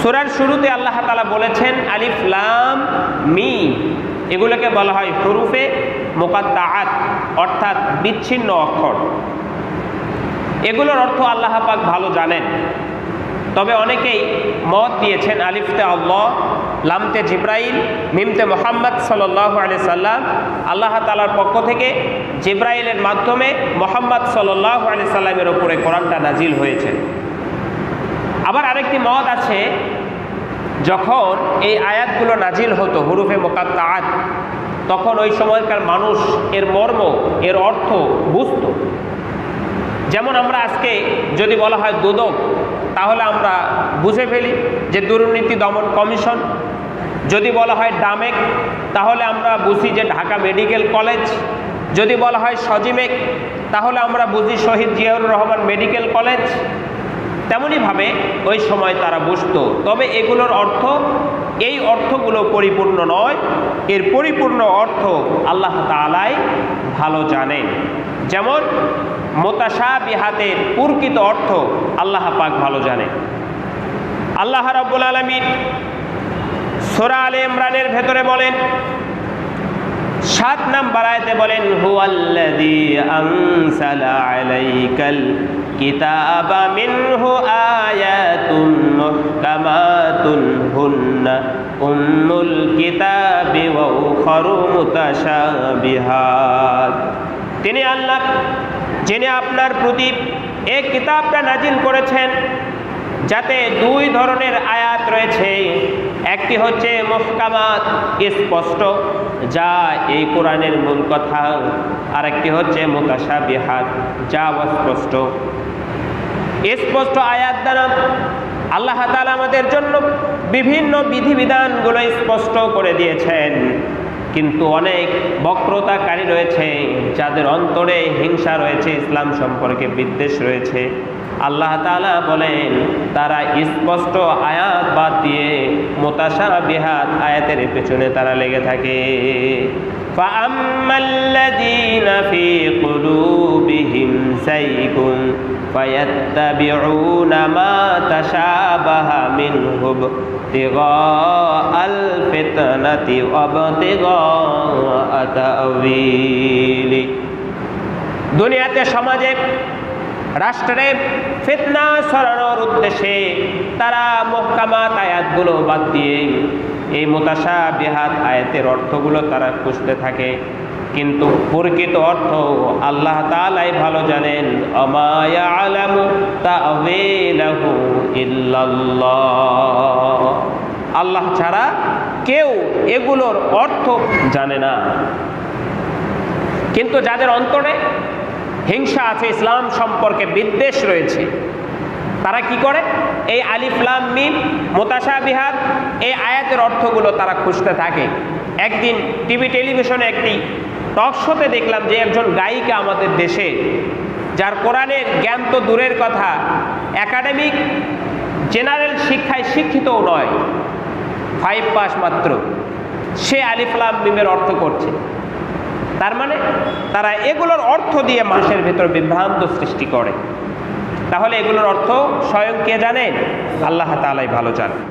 সুরার শুরুতে আল্লাহ তালা বলেছেন আলিফ লাম মি এগুলোকে বলা হয় হরুফে মোকাদ্দাআত, অর্থাৎ বিচ্ছিন্ন অক্ষর। এগুলোর অর্থ আল্লাহ পাক ভালো জানেন। তবে অনেকেই মত দিয়েছেন আলিফতে আল্লাহ, লামতে জিব্রাইল, মিমতে মোহাম্মদ সাল্লাহ আলি সাল্লাম, আল্লাহ তালার পক্ষ থেকে জিব্রাইলের মাধ্যমে মোহাম্মদ সাল্লাহ আলি সাল্লামের ওপরে কোরআনটা নাজিল হয়েছে। আবার আরেকটি মত আছে যখন এই আয়াতগুলো নাজিল হতো, হুরুফে মোকাত্তাআত, তখন ওই সময়কার মানুষ এর মর্ম, এর অর্থ বুঝত। যেমন আমরা আজকে যদি বলা হয় দুদক, তাহলে আমরা বুঝে ফেলি যে দুর্নীতি দমন কমিশন। যদি বলা হয় ডামেক, তাহলে আমরা বুঝি যে ঢাকা মেডিকেল কলেজ। যদি বলা হয় সজিমেক, তাহলে আমরা বুঝি শহীদ জিয়াউর রহমান মেডিকেল কলেজ। তেমনইভাবে ওই সময় তারা বুঝত। তবে এগুলোর অর্থ, এই অর্থগুলো পরিপূর্ণ নয়। এর পরিপূর্ণ অর্থ আল্লাহ তালাই ভালো জানেন। যেমন মোতাসা বিহাতের প্রকৃত অর্থ আল্লাহ পাক ভালো জানে আল্লাহ রাব্বুল আলমিন সোরা আলে ইমরানের ভেতরে বলেন সাত নাম্বার আয়তে বলেন, হুয়াল্লাযী আনসালা আলাইকাল কিতাবা মিনহু আয়াতুন মুহকামাতুন হুন্না উম্মুল কিতাবি ওয়া উখরু মুতাশাবিহাত। তিনি আল্লাহ, যিনি আপনার প্রতি এই কিতাবটা নাজিল করেছেন, যাতে দুই ধরনের আয়াত রয়েছে। একটি হচ্ছে মুহকামাত, স্পষ্ট। যা এই কোরআনের মূল কথা। আরেকটি হচ্ছে মোতাসা বিহাত যা অস্পষ্ট। স্পষ্ট আয়াত দ্বারা আল্লাহ তালা আমাদের জন্য বিভিন্ন বিধিবিধানগুলো স্পষ্ট করে দিয়েছেন। কিন্তু অনেক বক্রতাকারী রয়েছে, যাদের অন্তরে হিংসা রয়েছে, ইসলাম সম্পর্কে বিদ্বেষ রয়েছে। আল্লাহ তালা বলেন, তারা স্পষ্ট আয়াত বাদ দিয়ে মোতাসা বিহাত আয়াতের পেছনে তারা লেগে থাকে। فأما الذين في قلوبهم زيغ فيتبعون ما تشابه منه ابتغاء الفتنة وابتغاء تأويله দুনিয়াতে সমাজে রাষ্ট্রে ফিতনা সরানোর উদ্দেশ্যে তারা মহকামাত আয়াতগুলো বাদ দিয়ে এই মোতাসা বিহাত আয়াতের অর্থগুলো তারা খুঁজতে থাকে। কিন্তু প্রকৃত অর্থ আল্লাহ তালাই ভালো জানেন আল্লাহ ছাড়া কেউ এগুলোর অর্থ জানে না। কিন্তু যাদের অন্তরে হিংসা আছে, ইসলাম সম্পর্কে বিদ্বেষ রয়েছে তারা কি করে? এই আলিফলাম মিম মোতাসা বিহাদ এই আয়াতের অর্থগুলো তারা খুঁজতে থাকে। একদিন টিভি, টেলিভিশনে একটি টক শোতে দেখলাম যে একজন গায়িকা আমাদের দেশে, যার কোরআনের জ্ঞান তো দূরের কথা, একাডেমিক জেনারেল শিক্ষায় শিক্ষিতও নয়, ফাইভ পাস মাত্র। সে আলিফলাম মিমের অর্থ করছে। তার মানে তারা এগুলোর অর্থ দিয়ে মানুষের ভেতর বিভ্রান্ত সৃষ্টি করে। তাহলে এগুলোর অর্থ স্বয়ং কে জানেন আল্লাহ তালাই ভালো জানেন